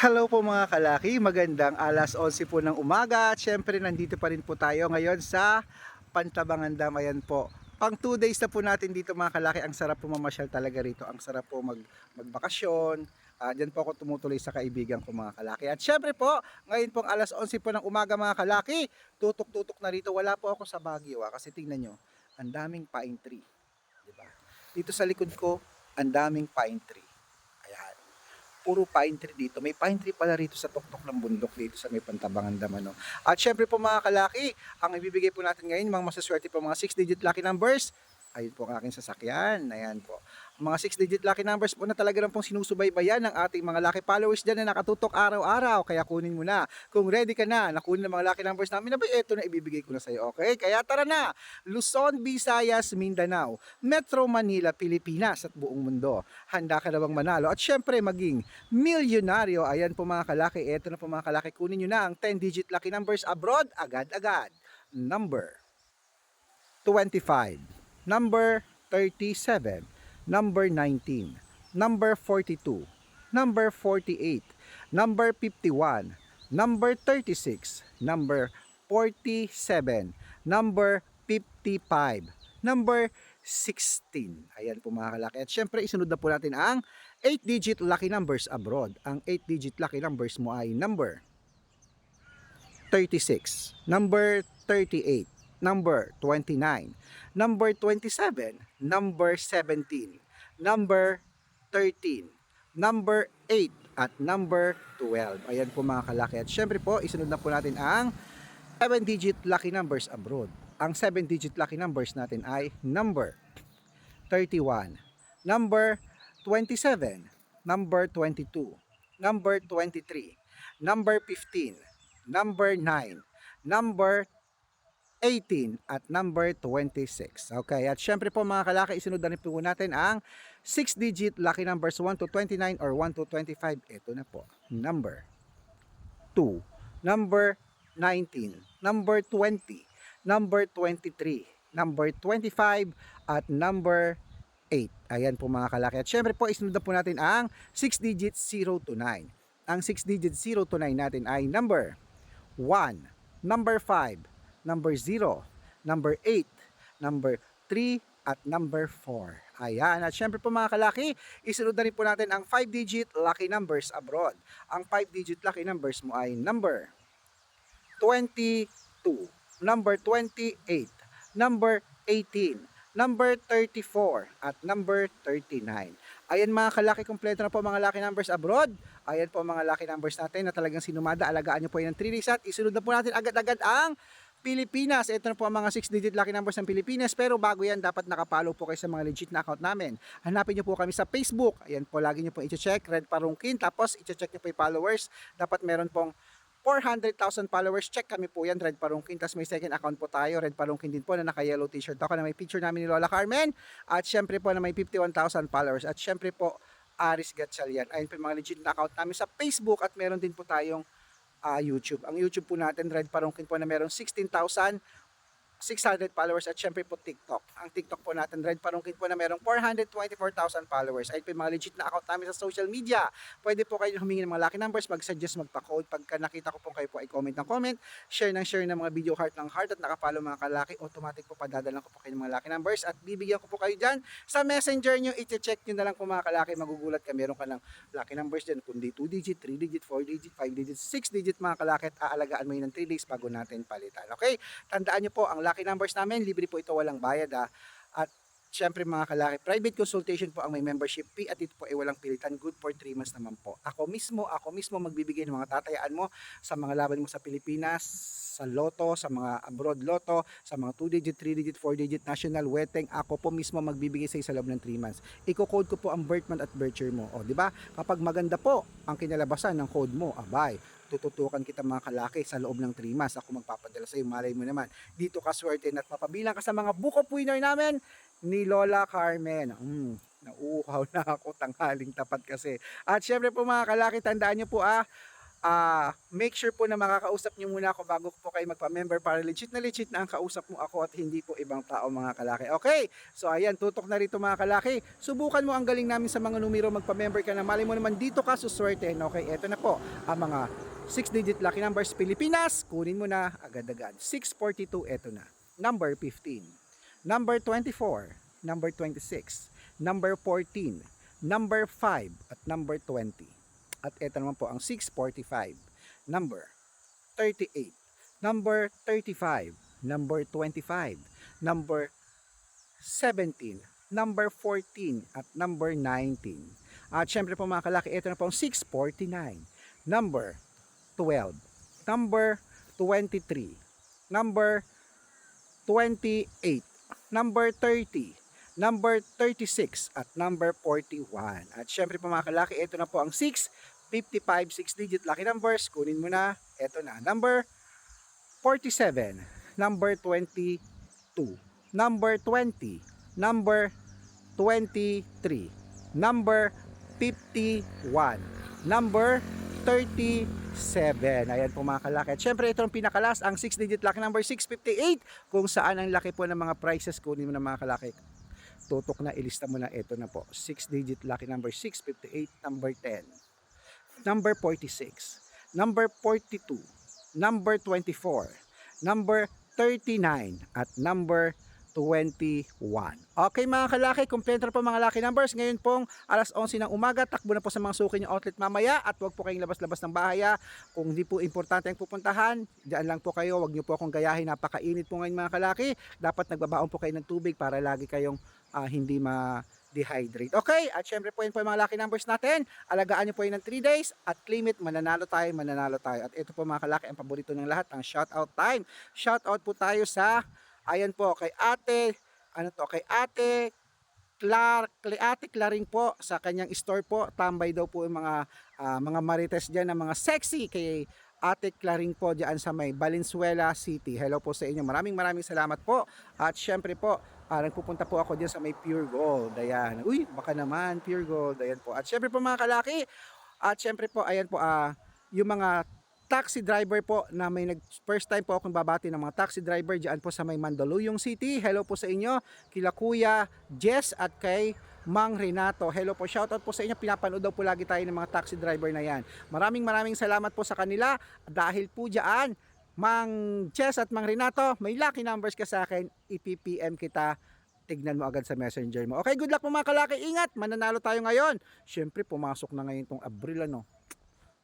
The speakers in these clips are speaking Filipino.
Hello po mga kalaki, magandang alas 11 po ng umaga at syempre nandito pa rin po tayo ngayon sa Pantabangan Dam, ayan po. Pang 2 days na po natin dito mga kalaki, ang sarap po mamasyal talaga rito, ang sarap po mag, magbakasyon. Ah, diyan po ako tumutuloy sa kaibigan ko mga kalaki. At syempre po, ngayon pong alas 11 po ng umaga mga kalaki, tutok-tutok na rito. Wala po ako sa Baguio ah, kasi tingnan nyo, ang daming pine tree. Diba? Dito sa likod ko, ang daming pine tree. Puro pine tree dito. May pine tree pala rito sa tuktok ng bundok dito sa may pantabangan daman. No? At syempre po mga kalaki, ang ibibigay po natin ngayon, mga masaswerte po mga 6-digit lucky numbers, ayun po ang aking sasakyan. Ayan po. Mga 6-digit lucky numbers po na talaga lang pong sinusubaybayan ng ating mga lucky followers dyan na nakatutok araw-araw. Kaya kunin mo na. Kung ready ka na, nakunin ang mga lucky numbers namin, abay, eto na ibibigay ko na sa'yo. Okay? Kaya tara na. Luzon, Visayas, Mindanao, Metro Manila, Pilipinas at buong mundo. Handa ka na bang manalo? At syempre maging milyonaryo. Ayan po mga kalaki. Eto na po mga kalaki. Kunin nyo na ang 10-digit lucky numbers abroad agad-agad. Number 25. Number 37. Number 19. Number 42. Number 48. Number 51. Number 36. Number 47. Number 55. Number 16. Ayan po mga kalaki. At syempre, isunod na po natin ang 8-digit lucky numbers abroad. Ang 8-digit lucky numbers mo ay number 36, number 38, number 29, number 27, number 17, number 13, number 8, at number 12. Ayan po mga kalaki. At syempre po, isunod na po natin ang 7-digit lucky numbers abroad. Ang 7-digit lucky numbers natin ay number 31, number 27, number 22, number 23, number 15, number 9, number 18 at number 26. Okay, at syempre po mga kalaki, isunod na rin po natin ang 6-digit lucky numbers 1 to 29 or 1 to 25. Ito na po, number 2, number 19, number 20, number 23, number 25, at number 8. Ayan po mga kalaki. At syempre po, isunod na po natin ang 6 digits 0 to 9. Ang 6 digits 0 to 9 natin ay number 1, number 5, number 0, number 8, number 3, at number 4. Ayan. At syempre po mga kalaki, isunod na rin po natin ang 5-digit lucky numbers abroad. Ang 5-digit lucky numbers mo ay number 22, number 28, number 18, number 34, at number 39. Ayan mga kalaki, kompleto na po mga lucky numbers abroad. Ayan po mga lucky numbers natin na talagang sinumada. Alagaan nyo po yan ng 3 days at isunod na po natin agad-agad ang Pilipinas. Ito na po ang mga 6-digit lucky numbers ng Pilipinas. Pero bago yan, dapat nakapollow po kayo sa mga legit na account namin. Hanapin nyo po kami sa Facebook. Ayan po, lagi nyo po i-check. Red Parungkin. Tapos, i-check nyo po yung followers. Dapat meron pong 400,000 followers. Check kami po yan, Red Parungkin. Tapos may second account po tayo, Red Parungkin din po na naka-yellow t-shirt ako na may picture namin ni Lola Carmen. At syempre po na may 51,000 followers. At syempre po, Aris Gatchalian. Ayun po yung mga legit na account namin sa Facebook at meron din po tayong uh, YouTube. Ang YouTube po natin, Red Parongkin po na merong 16,000 600 followers at syempre po TikTok. Ang TikTok po natin, Red Parungkit po na merong 424,000 followers. Ayun po yung mga legit na account namin sa social media. Pwede po kayo humingi ng mga lucky numbers, mag-suggest, magpa-code. Pagka nakita ko po kayo po ay comment ng comment, share ng share ng mga video heart ng heart at nakapalo mga kalaki, automatic po padadalan ko po kayo ng mga lucky numbers at bibigyan ko po kayo dyan sa messenger nyo, iti-check nyo na lang po mga kalaki, magugulat ka, meron ka ng lucky numbers dyan, kundi 2 digit, 3 digit, 4 digit, 5 digit, 6 digit mga kalaki at aalagaan mo yun ng 3 days bago natin palitan. Okay? Tandaan nyo po, ang lucky numbers namin, libre po ito, walang bayad ha. At syempre mga kalaki, private consultation po ang may membership fee at ito po ay walang pilitan. Good for 3 months naman po. Ako mismo, ako mismo magbibigay ng mga tatayaan mo sa mga laban mo sa Pilipinas, sa loto, sa mga abroad loto, sa mga 2 digit, 3 digit, 4 digit, national wedding, ako po mismo magbibigay sa sa loob ng 3 months. Iko-code ko po ang birth month at birth year mo. O, di ba? Kapag maganda po ang kinalabasan ng code mo, abay, tututukan kita mga kalaki sa loob ng 3 months. Ako magpapadala sa iyo, malay mo naman. Dito ka swerte at mapabilang ka sa mga book of winner namin ni Lola Carmen. Mm, nauuhaw na ako tanghaling tapat kasi. At syempre po mga kalaki, tandaan nyo po ah, ah make sure po na makakausap niyo muna ako bago po kayo magpa-member para legit na legit na ang kausap mo ako at hindi po ibang tao mga kalaki. Okay, so ayan, tutok na rito mga kalaki. Subukan mo ang galing namin sa mga numero, magpa-member ka na. Mali mo naman dito ka suswerte. Okay, eto na po ang mga 6-digit lucky numbers Pilipinas. Kunin mo na agad-agad. 642, eto na. Number 15. Number 24. Number 26. Number 14. Number 5. At number 20. At ito naman po ang 645. Number 38. Number 35. Number 25. Number 17. Number 14. At number 19. At syempre po mga kalaki, ito na po ang 649. Number 12. Number 23. Number 28. Number 30 number 36 at number 41. At syempre po mga kalaki, ito na po ang 6, 55, 6 digit lucky numbers. Kunin mo na, ito na. Number 47, number 22, number 20, number 23, number 51, number 37. Ayan po mga kalaki. At syempre ito ang pinakalas, ang 6 digit lucky number 658 kung saan ang laki po ng mga prices. Kunin mo na mga kalaki. Tutok na ilista mo na. Ito na po. 6 digit lucky number 658 number 10 number 46 number 42 number 24 number 39 at number 21. Okay mga kalaki, kompleto na po mga lucky numbers. Ngayon pong alas 11 ng umaga, takbo na po sa mga suki yung outlet mamaya at wag po kayong labas-labas ng bahay. ha. Kung hindi po importante ang pupuntahan, diyan lang po kayo. Wag niyo po akong gayahin. Napakainit po ngayon mga kalaki. Dapat nagbabaon po kayo ng tubig para lagi kayong ah, hindi ma-dehydrate. Okay, at syempre po yun po yung mga lucky numbers natin. Alagaan nyo po yun ng 3 days at claim it, mananalo tayo, mananalo tayo. At ito po mga kalaki, ang paborito ng lahat, ang shoutout time. Shoutout po tayo sa, ayan po, kay ate, ano to, kay ate, Clar, ate Claring po sa kanyang store po. Tambay daw po yung mga ah, mga marites diyan na mga sexy kay Ate Claring po diyan sa may Valenzuela City. Hello po sa inyo. Maraming maraming salamat po. At syempre po, ah, nagpupunta po ako diyan sa may Pure Gold. Ayan. Uy, baka naman Pure Gold. Ayan po. At syempre po mga kalaki, at syempre po, ayan po, ah, yung mga taxi driver po na may nag first time po akong babati ng mga taxi driver diyan po sa may Mandaluyong City. Hello po sa inyo, kila Kuya Jess at kay Mang Renato. Hello po, shoutout po sa inyo. Pinapanood daw po lagi tayo ng mga taxi driver na yan. Maraming maraming salamat po sa kanila dahil po diyan Mang Jess at Mang Renato, may lucky numbers ka sa akin, ipipm kita tignan mo agad sa messenger mo. Okay, good luck po mga kalaki. Ingat, mananalo tayo ngayon. Siyempre, pumasok na ngayon tong Abril ano.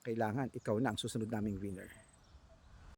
Kailangan ikaw na ang susunod naming winner.